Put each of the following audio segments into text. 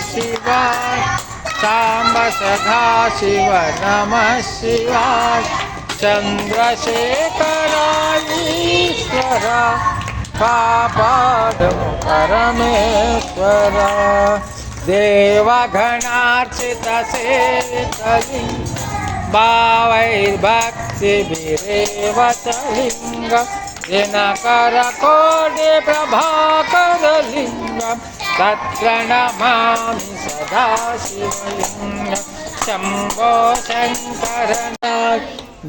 शिवाय साम्ब सदा शिव नमः शिवाय। चन्द्रशेखराईश्वर पापादं परमेश्वर। देवगणार्चितसेतलिङ्ग भावैर्भक्तिभिरेव च लिङ्गं शिवलिङ्गं तत्र नमामि सदा शिवलिङ्गं शम्भो शङ्करना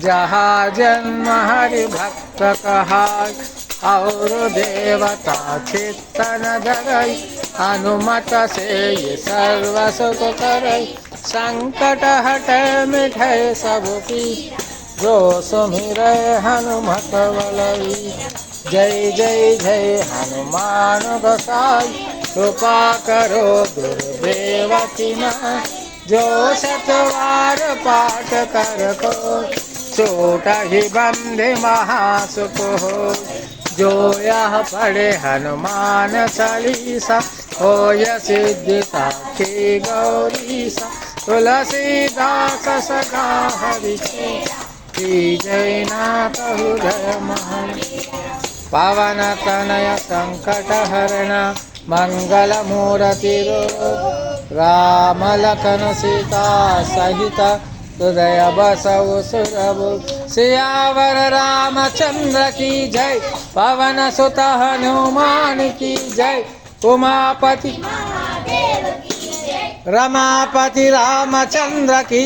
जहा जन्म हरिभक्तकः और देवता चित्तन धरै हनुमत से सर्वसुखकरै सङ्कट हठ मिठे सभी जो सुमिर हनुमत बलई जय जय जय, हनुमान गोसाई। कृपा करो गुरुदेव की जो सतवार पाठ कर को, छोटा ही बंदे महासुख हो। जो यह पढ़े हनुमान चालीसा, हो सिद्धि साक्षी गौरीसा। तुलसीदास सदा हरि श्री जय नाथ हृदय महल पवन तनय संकट हरण मंगल मूर्ति राम लखन सीता सहित हृदय बसव सुरभु सियावर रामचंद्र की जय। पवन सुत हनुमान की जय। उमापति रमापति रामचंद्र की